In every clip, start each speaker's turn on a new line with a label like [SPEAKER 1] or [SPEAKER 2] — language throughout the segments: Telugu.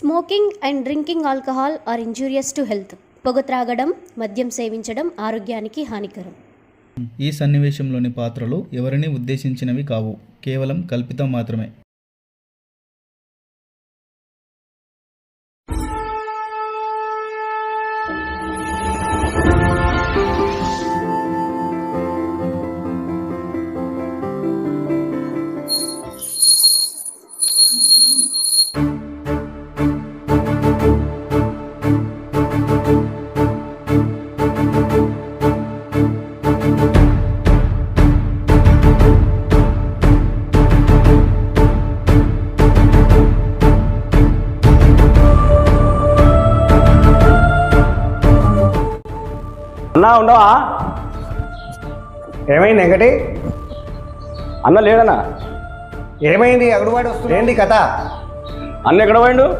[SPEAKER 1] Smoking and drinking alcohol are injurious to health పొగ త్రాగడం మద్యం సేవించడం ఆరోగ్యానికి హానికరం.
[SPEAKER 2] ఈ సన్నివేశంలోని పాత్రలు ఎవరిని ఉద్దేశించినవి కావు. కేవలం కల్పితం మాత్రమే.
[SPEAKER 3] ఏమైంది వెంకటి?
[SPEAKER 4] అన్న లేడనా?
[SPEAKER 3] ఏమైంది? అగుడువాడు వస్తుంది ఏంటి కథ?
[SPEAKER 4] అన్న ఎక్కడ పోయిండు?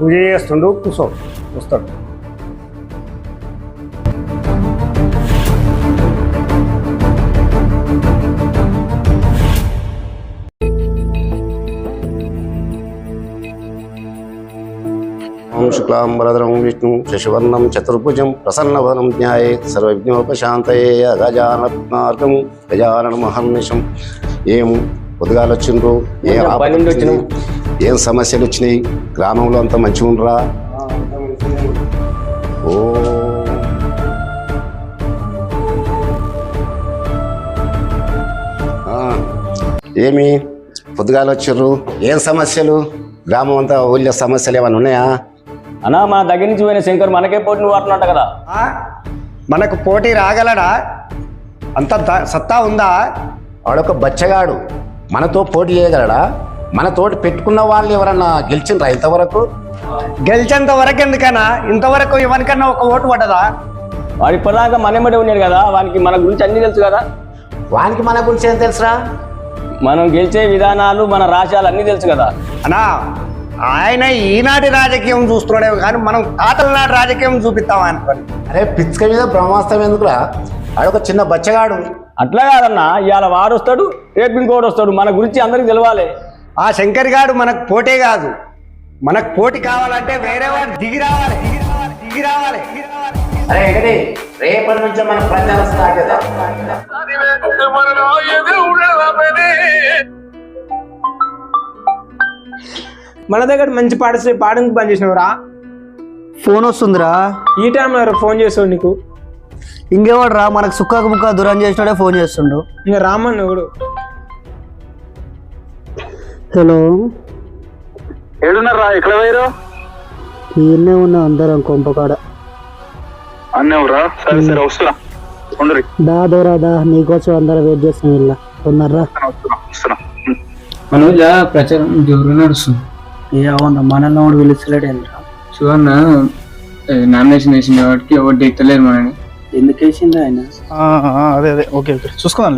[SPEAKER 3] పూజ చేస్తుండు కూసో వస్తాడు.
[SPEAKER 5] ఓం శుక్లాం వరదరం విష్ణు శశివర్ణం చతుర్భుజం ప్రసన్నవదనం జ్ఞాయే సర్వజ్ఞోపశాంతయే అగజానత్నార్గం గజానన మహర్నిశం ఏం పొద్దుగాలు వచ్చిండ్రు ఏం ఆపదలు వచ్చినాయి? ఏం సమస్యలు వచ్చినాయి గ్రామంలో అంతా మంచిగా ఉండరా ఓ ఏమి? పొద్దుగాలు వచ్చిర్రు ఏం సమస్యలు? గ్రామం అంతా ఊళ్ళో సమస్యలు ఏమైనా ఉన్నాయా?
[SPEAKER 4] అన్నా మన దగ్గర నుంచి పోయిన శంకర్ మనకే పోటీ నువ్వు అంటున్నట్ట కదా.
[SPEAKER 3] ఆ? మనకు పోటీ రాగలడా? అంత ద- సత్తా ఉందా?
[SPEAKER 5] వాడొక బచ్చగాడు. మనతో పోటీ చేయగలడా? మనతోటి పెట్టుకున్న వాళ్ళు ఎవరన్నా గెలిచిండ్రా ఇంతవరకు?
[SPEAKER 3] గెలిచేంత వరకు ఎందుకన్నా? ఇంతవరకు ఎవరికన్నా ఒక ఓటు పడ్డదా?
[SPEAKER 4] వాడు ఇప్పటిదాకా మనమ్మడే ఉన్నాడు కదా వానికి మన గురించి అన్ని తెలుసు కదా.
[SPEAKER 5] వానికి మన గురించి ఏం తెలుసురా?
[SPEAKER 4] మనం గెలిచే విధానాలు మన రాశాలు అన్నీ తెలుసు కదా.
[SPEAKER 3] అన్నా ఆయన ఈనాటి రాజకీయం చూస్తున్నాడే కానీ మనం తాతల నాటి రాజకీయం చూపిస్తాం అనుకోని
[SPEAKER 5] అరే పిచ్చుక మీద బ్రహ్మాస్త్రం ఎందుకురా? వాడొక చిన్న బచ్చగాడు.
[SPEAKER 4] అట్లా కాదన్నా ఇవాళ వాడు వస్తాడు రేపు ఇంకోటి వస్తాడు మన గురించి అందరికి తెలవాలి.
[SPEAKER 3] ఆ శంకర్ గారు మనకు పోటీ కాదు. మనకు పోటీ కావాలంటే వేరే వాడు దిగి రావాలి దిగి రావాలి దిగి రావాలి
[SPEAKER 5] అరే ఎగడి రేపటి నుంచి మన ప్రచారం స్టార్ట్ చేద్దాం.
[SPEAKER 6] మన దగ్గర మంచి పాడిస్తే పాడడానికి పని చేసినవరా?
[SPEAKER 7] ఫోన్ వస్తుందిరా.
[SPEAKER 6] ఈ టైంలో ఎవరో ఫోన్ చేసావు నీకు?
[SPEAKER 7] ఇంకెవడు రా మనకు సుక్కకు ముక్క దూరం చేసినాడే ఫోన్ చేస్తుండు.
[SPEAKER 6] ఇంకా రామన్ ఎవడు?
[SPEAKER 7] హలో.
[SPEAKER 8] ఏడున్నారా? ఎక్కడ పోయారు
[SPEAKER 7] ఈయనే ఉన్నా అందరం కొంపకాడ.
[SPEAKER 8] అన్నేవురా? సరే సరే వస్తున్నా. ఉండరు.
[SPEAKER 7] దా దూరా దా నీకోసం అందరం వెయిట్ చేస్తాం ఇలా. ఉన్నారా?
[SPEAKER 8] వస్తున్నా
[SPEAKER 9] మన ఊళ్ళో ప్రచారం జోరుగా నడుస్తుంది.
[SPEAKER 7] ఏ అవునా మనల్ని వాడు పిలుస్తలేడేంద్రా
[SPEAKER 9] శివన్న నామినేషన్ వేసిన వాటికి ఎవరు దిగుతలేరు మనని.
[SPEAKER 7] ఎందుకు వేసింది ఆయన?
[SPEAKER 2] ఆ, ఆ, అదే అదే. Okay okay. చూసుకుందాం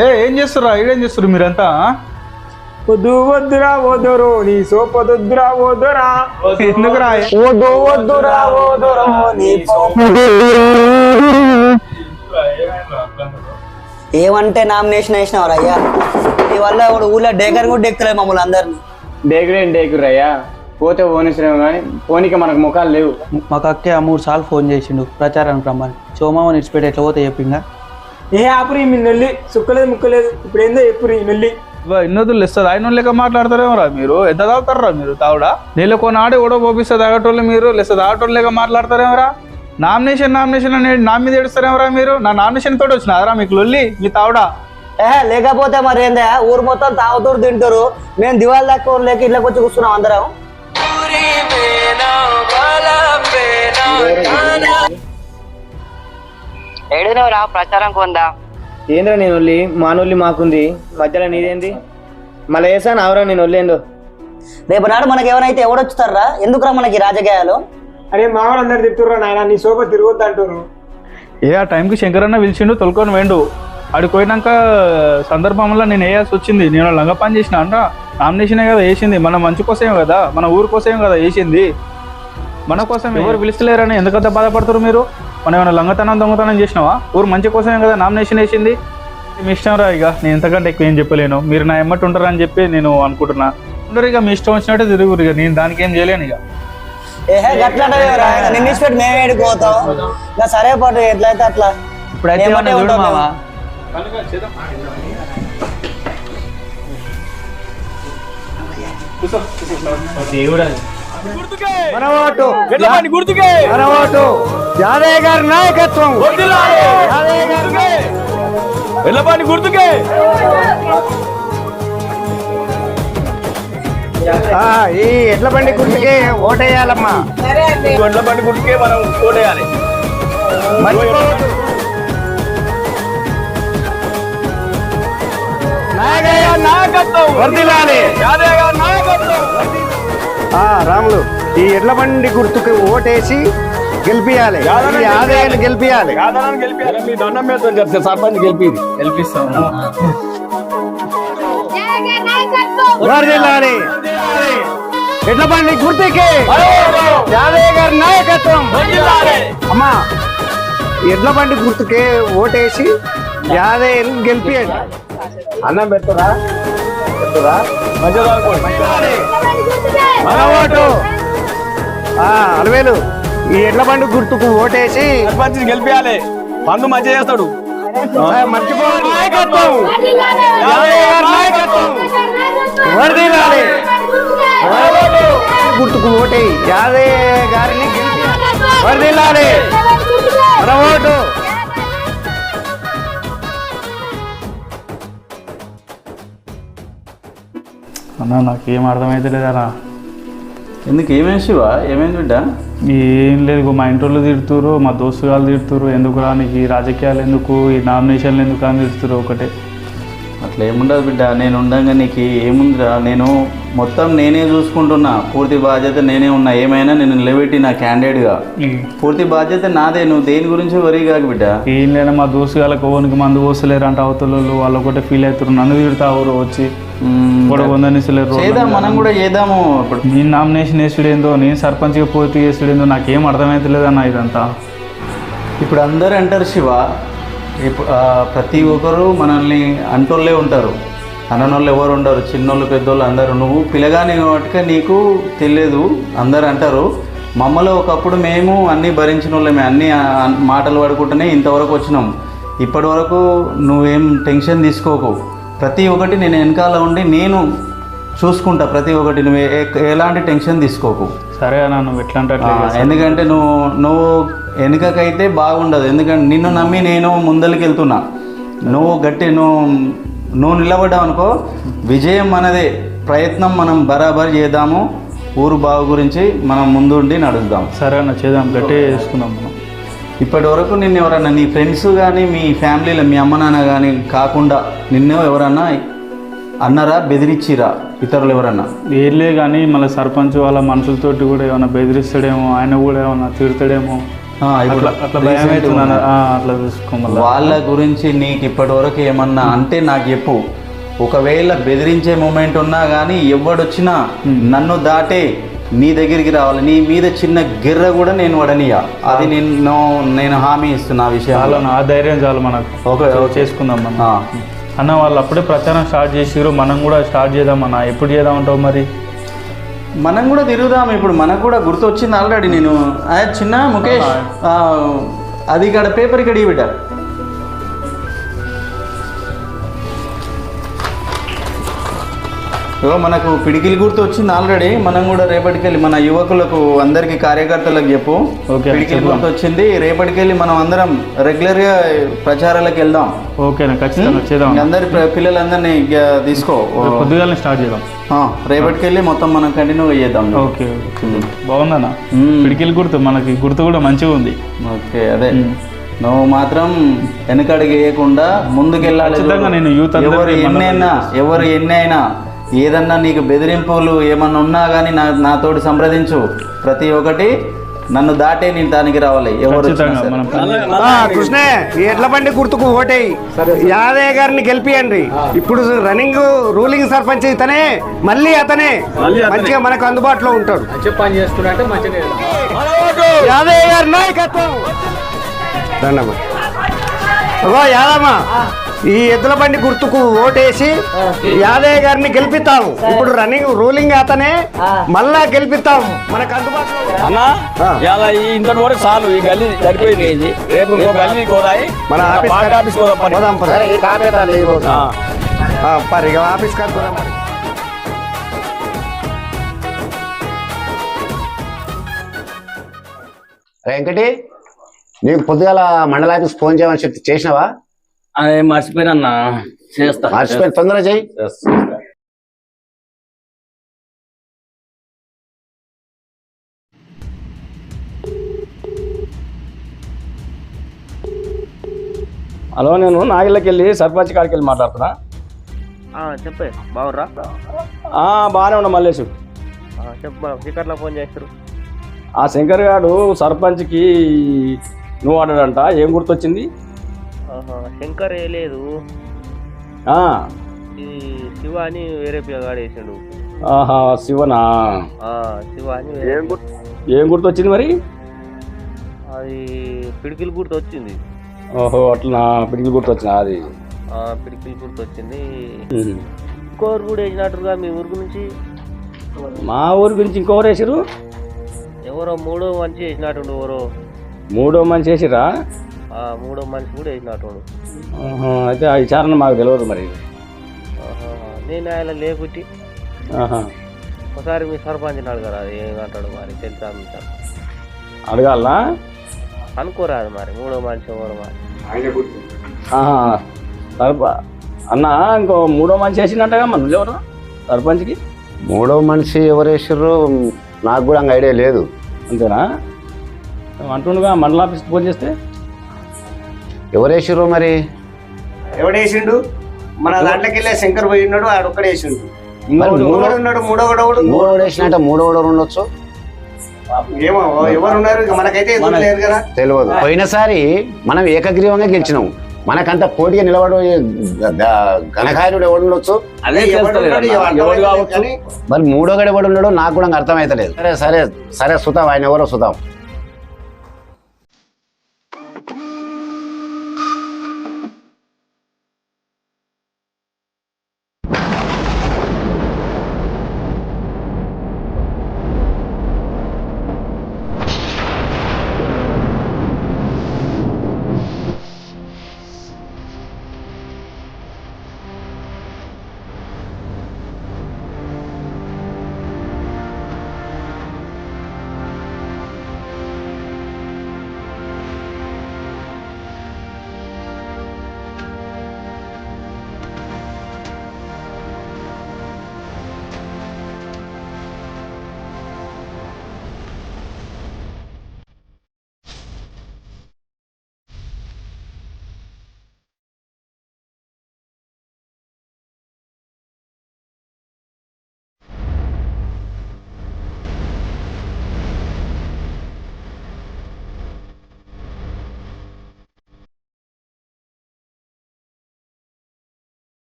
[SPEAKER 2] ఏ ఏం చేస్తుర్రా చేస్తుర్రు మీరంతా?
[SPEAKER 6] వద్దు వద్దురా. నీ సోపదొద్దురా వద్దురా.
[SPEAKER 2] ఎందుకురా?
[SPEAKER 6] వద్దు వద్దురా వద్దురా. నీ
[SPEAKER 7] ఏమంటే నామినేషన్ వేసినవారు అయ్యా? నీ వల్ల ఊళ్ళో డేకర్ కూడా డెక్కలేదు మమ్మల్ని అందరినీ.
[SPEAKER 9] డేకురేం డేకురయ్యా పోతే పోనిస్తున్నాం కానీ పోనీకి మనకు ముఖాలు లేవు.
[SPEAKER 7] మాకు అక్కే ఆ మూడు సార్లు ఫోన్ చేసిండు ప్రచారానికి రమ్మని. సోమామని ఇచ్చిపెట్టి ఎట్లా పోతే చెప్పింగా
[SPEAKER 6] ఏ ఆపురి మీ నెల్లి. సుక్కలేదు ముక్కలేదు. ఇప్పుడు ఏందో ఎప్పుడు నెల్లి.
[SPEAKER 2] ఇన్నోదులు ఇస్తుంది ఆయన లెక్క మాట్లాడతారేమోరా మీరు? ఎంత తాగుతారా మీరు? తావుడా నీళ్ళు కొనాడు కూడా పోపిస్తే తాగటోళ్ళు మీరు? లేస్తే తాగటోళ్ళు లెక్క మాట్లాడతారేమరా? నామినేషన్ నామినేషన్ అని నా మీద ఏడుస్తారేమరా మీరు? నా నామినేషన్ తోటి వచ్చినారా మీకు లొల్లి? మీ తావుడా
[SPEAKER 7] ఏ లేకపోతే మరి ఏందా? ఊరు మొత్తం తాగుతూరు తింటారు. మేము దివాళి దాకా ఊరు లేక ఇళ్ళకి వచ్చి కూర్చున్నాం అందరం.
[SPEAKER 10] ఏడునవరా ప్రచారం కొందా?
[SPEAKER 9] ఏంద్రా నేను ఒళ్ళి మానొల్లి మాకుంది. మధ్యలో నీదేంది? మళ్ళీ వేసాను అవరా నేను ఒళ్ళేందో
[SPEAKER 7] రేపు నాడు మనకి ఎవరైతే ఎవడొచ్చుతారా ఎందుకురా మనకి రాజకీయాలు?
[SPEAKER 6] అరే మా వాళ్ళందరూ తిప్పుతుర్రా నాయన నీ సోప తిరగొద్దు అంటారు
[SPEAKER 2] ఏ ఆ టైంకి శంకరన్న పిలిచిండు తొలుకొని వేండు ఆడికి పోయినాక సందర్భంలో నేను వేయాల్సి వచ్చింది. నేను లంగ పని చేసిన అంట నామినేషనే కదా వేసింది. మన మంచి కోసమే కదా మన ఊరు కోసమే కదా వేసింది. మన కోసం ఎవరు పిలుస్తలేరని ఎందుకంత బాధపడతారు మీరు? మనం ఏమైనా లంగతనం దొంగతనం చేసినావా? ఊరు మంచి కోసమే కదా నామినేషన్ వేసింది. మీ ఇష్టం రా ఇక. నేను ఎంతకంటే ఎక్కువ ఏం చెప్పలేను. మీరు నా ఎమ్మటి ఉంటారని చెప్పి నేను అనుకుంటున్నా. ఉండరు ఇక మీ ఇష్టం వచ్చినట్టే తిరుగురు ఇక. నేను దానికి ఏం చేయలేను ఇక.
[SPEAKER 7] ఏహే నిన్న మేము సరే పాటు ఎట్లయితే అట్లా. ఏమంటే
[SPEAKER 6] చూడు
[SPEAKER 7] ఉంటాం
[SPEAKER 4] గుర్తుకే.
[SPEAKER 3] మన ఓటు యాదయ్య గారి నాయకత్వం.
[SPEAKER 4] గుర్తుకే.
[SPEAKER 3] ఆ, ఈ ఎడ్ల బండి గుర్తుకి ఓటేయాలమ్మా.
[SPEAKER 4] ఎట్ల బండి గుర్తుకే మనం ఓటేయాలి.
[SPEAKER 3] మర్చిపోవద్దు.
[SPEAKER 4] నాయకత్వం
[SPEAKER 3] వర్ధిల్లాలి.
[SPEAKER 4] యాదయ్య గారి నాయకత్వం.
[SPEAKER 3] ఆ, రాములు ఈ ఎడ్ల బండి గుర్తుకు ఓటేసి గెలిపియాలి. ఈ యాదయ్యని గెలిపియాలి.
[SPEAKER 4] మీ దండం మీద చెప్తే సర్పంచ్ గెలిపి
[SPEAKER 3] ఎడ్ల బండి గుర్తుకి. యాదయ్య గారి నాయకత్వం. అమ్మా ఎడ్ల బండి గుర్తుకే ఓటేసి యాదయ్యని గెలిపియండి.
[SPEAKER 4] అన్నం పెడతారా? మంచిగా
[SPEAKER 3] మన ఓటు. అలవేలు ఈ ఎడ్ల బండి గుర్తుకు ఓటేసి
[SPEAKER 4] సర్పంచ్ గెలిపియాలి. పండు మంచిగా చేస్తాడు.
[SPEAKER 3] ఆ, మర్చిపోవద్దు. నాయకత్వం. నాయకత్వం. గుర్తుకు ఓటే యాదయ్య గారిని వర్ధిల్లాలి మన ఓటు.
[SPEAKER 2] అన్న నాకేం అర్థమైతే లేదన్నా.
[SPEAKER 11] ఎందుకు? ఏమేమి శివ? ఏమేమి బిడ్డ?
[SPEAKER 2] ఏం లేదు మా ఇంట్లో తిడుతురు మా దోస్తు వాళ్ళు తిడుతురు ఎందుకు రా నీకు ఈ రాజకీయాలు ఎందుకు ఈ నామినేషన్లు ఎందుకు అని తిడుతురు ఒకటే.
[SPEAKER 11] అట్లా ఏముండదు బిడ్డ నేను ఉండంగా నీకు ఏముందిరా? నేను మొత్తం నేనే చూసుకుంటున్నా. పూర్తి బాధ్యత నేనే ఉన్నా. ఏమైనా నేను నిలబెట్టి నా క్యాండిడేట్గా. పూర్తి బాధ్యత నాదే నువ్వు దేని గురించి వరి కాకు బిడ్డ?
[SPEAKER 2] ఏం లేదా మా దోస్తు వాళ్ళకి ఓనికి మందు పోస్తలేరు అంటే అవతల వాళ్ళు ఒకటే ఫీల్ అవుతారు నన్ను తిడతారు వచ్చి.
[SPEAKER 11] చేద్దాం మనం కూడా చేద్దాము. ఇప్పుడు
[SPEAKER 2] నేను నామినేషన్ వేసుడేందో నేను సర్పంచ్గా పోటీ వేసుడేందో నాకేం అర్థమైతలేదన్న ఇదంతా.
[SPEAKER 11] ఇప్పుడు అందరూ అంటారు శివ ఇప్పుడు ప్రతి ఒక్కరు మనల్ని అంటోళ్ళే ఉంటారు. అననోళ్ళు ఎవరు ఉండరు చిన్నోళ్ళు పెద్దోళ్ళు అందరూ. నువ్వు పిల్లగాని వాటిగా నీకు తెలియదు అందరు అంటారు. మమ్మల్ని ఒకప్పుడు మేము అన్నీ భరించిన వాళ్ళమే అన్ని మాటలు పడుకుంటూనే ఇంతవరకు వచ్చినాం. ఇప్పటి వరకు నువ్వేం టెన్షన్ తీసుకోకు. ప్రతి ఒక్కటి నేను వెనకాల ఉండి నేను చూసుకుంటా ప్రతి ఒక్కటి. నువ్వు ఎలాంటి టెన్షన్ తీసుకోకు.
[SPEAKER 2] సరే అన్న నువ్వు ఎట్లా.
[SPEAKER 11] ఎందుకంటే నువ్వు నువ్వు వెనుకకైతే బాగుండదు. ఎందుకంటే నిన్ను నమ్మి నేను ముందరికి వెళ్తున్నా. నువ్వు గట్టి నువ్వు నువ్వు నిలబడ్డావు అనుకో విజయం మనదే ప్రయత్నం మనం బరాబర్ చేద్దాము. ఊరు బాగు గురించి మనం ముందుండి నడుద్దాం.
[SPEAKER 2] సరే అన్న చేద్దాం. గట్టిగా చేసుకుందాం.
[SPEAKER 11] ఇప్పటి వరకు నిన్ను ఎవరన్నా నీ ఫ్రెండ్స్ కానీ మీ ఫ్యామిలీలో మీ అమ్మ నాన్న కానీ కాకుండా నిన్ను ఎవరన్నా అన్నారా బెదిరించిరా ఇతరులు ఎవరన్నా?
[SPEAKER 2] ఏర్లే కానీ మళ్ళీ సర్పంచ్ వాళ్ళ మనుషులతోటి కూడా ఏమైనా బెదిరిస్తాడేమో ఆయన కూడా ఏమైనా తిడతాడేమో. అట్లా
[SPEAKER 11] వాళ్ళ గురించి నీకు ఇప్పటి వరకు ఏమన్నా అంటే నాకు చెప్పు. ఒకవేళ బెదిరించే మూమెంట్ ఉన్నా కానీ ఎవడొచ్చినా నన్ను దాటే నీ దగ్గరికి రావాలి. నీ మీద చిన్న గిర్ర కూడా నేను వడనియా అది నేను నేను హామీ ఇస్తున్నా ఆ
[SPEAKER 2] చాలా ఆ ధైర్యం చాలు మనకు.
[SPEAKER 11] ఓకే.
[SPEAKER 2] చేసుకుందాం మనం. అన్న వాళ్ళు అప్పుడే ప్రచారం స్టార్ట్ చేసిరు మనం కూడా స్టార్ట్ చేద్దాం అన్న. ఎప్పుడు చేద్దాం అంటావు మరి?
[SPEAKER 11] మనం కూడా తిరుగుదాం ఇప్పుడు. మనకు కూడా గుర్తు వచ్చింది ఆల్రెడీ నేను. చిన్న ముఖేష్ అది ఇక్కడ పేపర్ ఇక్కడ ఇవి మనకు పిడికిలి గుర్తు వచ్చింది ఆల్రెడీ. మనం కూడా రేపటికెళ్ళి మన యువకులకు అందరికి కార్యకర్తలకు చెప్పు.
[SPEAKER 2] ఓకే,
[SPEAKER 11] పిడికిలి. గుర్తు వచ్చింది రేపటికెళ్ళి మనం అందరం రెగ్యులర్గా ప్రచారాలకు వెళ్దాం.
[SPEAKER 2] ఓకేనా ఖచ్చితంగా చేద్దాం.
[SPEAKER 11] అందరి పిల్లలందరినీ తీసుకో.
[SPEAKER 2] పొద్దుగాలనే స్టార్ట్ చేద్దాం.
[SPEAKER 11] రేపటికెళ్ళి మొత్తం మనం కంటిన్యూ చేద్దాం.
[SPEAKER 2] ఓకే బాగుందన్న. పిడికిలి గుర్తు మనకి గుర్తు కూడా మంచిగా ఉంది.
[SPEAKER 11] ఓకే అదే. నువ్వు మాత్రం వెనకడుగు వేయకుండా ముందుకెళ్ళాలి.
[SPEAKER 2] నేను అందరికీ
[SPEAKER 11] ఎవరు ఎన్నైనా ఎవరు ఎన్ని అయినా ఏదన్నా నీకు బెదిరింపులు ఏమన్నా ఉన్నా కానీ నా నాతోటి సంప్రదించు. ప్రతి ఒక్కటి నన్ను దాటే నేను దానికి రావాలి. ఎవరు
[SPEAKER 3] ఈ ఎడ్ల బండి గుర్తుకు ఓటేయి. యాదయ్య గారిని గెలిపియండి. ఇప్పుడు రన్నింగ్ రూలింగ్ సర్పంచ్ ఇతనే మళ్ళీ అతనే. మంచిగా మనకు అందుబాటులో ఉంటాడు. యాదయ్య గారి నాయకత్వం. యాదమ్మ. ఈ ఎద్దుల బండి గుర్తుకు ఓటేసి యాదయ్య గారిని గెలిపిస్తాము. ఇప్పుడు రన్నింగ్ రూలింగ్ అతనే మళ్ళా గెలిపిస్తాం మనకు అందుబాటులో
[SPEAKER 4] అన్న
[SPEAKER 3] ఆ.
[SPEAKER 4] ఇలా ఈ ఇంటర్ వరకు చాలు. ఈ గల్లీ సరిపోయింది. ఇది రేపు ఇంకో గల్లీ కోదాయి
[SPEAKER 3] మన ఆఫీస్
[SPEAKER 4] ఆఫీస్ కోదాం పని.
[SPEAKER 3] పోదాం పద.
[SPEAKER 5] సరే ఈ కాపేతాను ఈ రోజు.
[SPEAKER 4] ఆ.
[SPEAKER 3] ఆ, పరి ఇక ఆఫీస్ కాదు పోదాం పరి.
[SPEAKER 5] వెంకటి నీకు పొద్దుగాల మండల ఆఫీస్ ఫోన్ చేయమని చెప్తే చేసినావా?
[SPEAKER 4] అదే మర్చిపోయినన్నా చేస్తా.
[SPEAKER 5] మర్చిపోయి తొందరగా చేయి.
[SPEAKER 4] హలో నేను నాగిళ్ళకి వెళ్ళి సర్పంచ్ కాడికి వెళ్ళి మాట్లాడుతున్నా.
[SPEAKER 6] చెప్పే బాగుర్రా
[SPEAKER 4] ఆ, బాగానే ఉన్నా మల్లేషు
[SPEAKER 6] చెప్పు స్పీకర్లో ఫోన్ చేస్తారు
[SPEAKER 4] ఆ శంకర్ గారు సర్పంచ్కి నువ్వు ఆడాడంట ఏం గుర్తొచ్చింది?
[SPEAKER 6] శంకర్ ఏ లేదు.
[SPEAKER 4] ఆ,
[SPEAKER 6] ఈ శివ అని వేరే పిల్లగాడు వేసిండు.
[SPEAKER 4] ఆహా శివనా?
[SPEAKER 6] ఆ, శివ అని
[SPEAKER 4] ఏం గుర్తు గుర్తొచ్చింది మరి?
[SPEAKER 6] అది పిడికిలు గుర్తు వచ్చింది
[SPEAKER 4] ఓహో అట్లా పిడికి గుర్తొచ్చిన అది?
[SPEAKER 6] ఆ, పిడికిలు గుర్తు వచ్చింది. ఇంకోరు కూడా వేసినట్టుగా మీ ఊరు నుంచి
[SPEAKER 4] మా ఊరి గురించి ఇంకొకరు వేసిరు
[SPEAKER 6] ఎవరో మూడో మనిషి వేసినట్టుండు ఎవరో.
[SPEAKER 4] మూడో మనిషి వేసిరా
[SPEAKER 6] మూడో మనిషి కూడా వేసినట్టుండు.
[SPEAKER 4] ఆహా, అయితే ఆ విచారణ మాకు తెలియదు మరి.
[SPEAKER 6] నేను ఆయన లేకుట్టి
[SPEAKER 4] ఆహా.
[SPEAKER 6] ఒకసారి మీ సర్పంచ్ని అడగరా అది ఏమంటాడు మరి తెలుసా మీ సార్
[SPEAKER 4] అడగాలనా?
[SPEAKER 6] అనుకోరాదు మరి మూడో మనిషి ఎవరు మరి?
[SPEAKER 4] ఆహా. సర్ప అన్న ఇంకో మూడో మనిషి వేసినట్టుగా మన ఎవరు సర్పంచ్కి?
[SPEAKER 5] మూడో మనిషి ఎవరు వేసిర్రు నాకు కూడా అంత ఐడియా లేదు.
[SPEAKER 4] అంతేనా? అంటుండగా మండల ఆఫీస్కి ఫోన్ చేస్తే?
[SPEAKER 5] ఎవరు వేసిర్రు మరి?
[SPEAKER 3] ఎవడేసిండు? మన దాంట్లోకి వెళ్ళే శంకర్ పోయి ఉన్నాడు ఆడు ఒక్కడే వేసిండు
[SPEAKER 5] మరి
[SPEAKER 3] ఎవడు
[SPEAKER 5] మూడో
[SPEAKER 3] ఉన్నాడు
[SPEAKER 5] ఉండొచ్చు?
[SPEAKER 3] ఏమో ఎవరు ఉన్నారు ఇక మనకైతే ఎదురు లేరు కదా.
[SPEAKER 5] తెలియదు. పోయినసారి మనం ఏకగ్రీవంగా గెలిచినాం. మనకంత పోటీగా నిలబడు ఘనకాయుడు ఎవడు ఉండొచ్చు? మరి మూడో గడి ఎవడు ఉన్నాడో నాకు కూడా అర్థమైతలేదు. సరే సరే. సరే సుతాం. ఆయన ఎవరో సుతాం.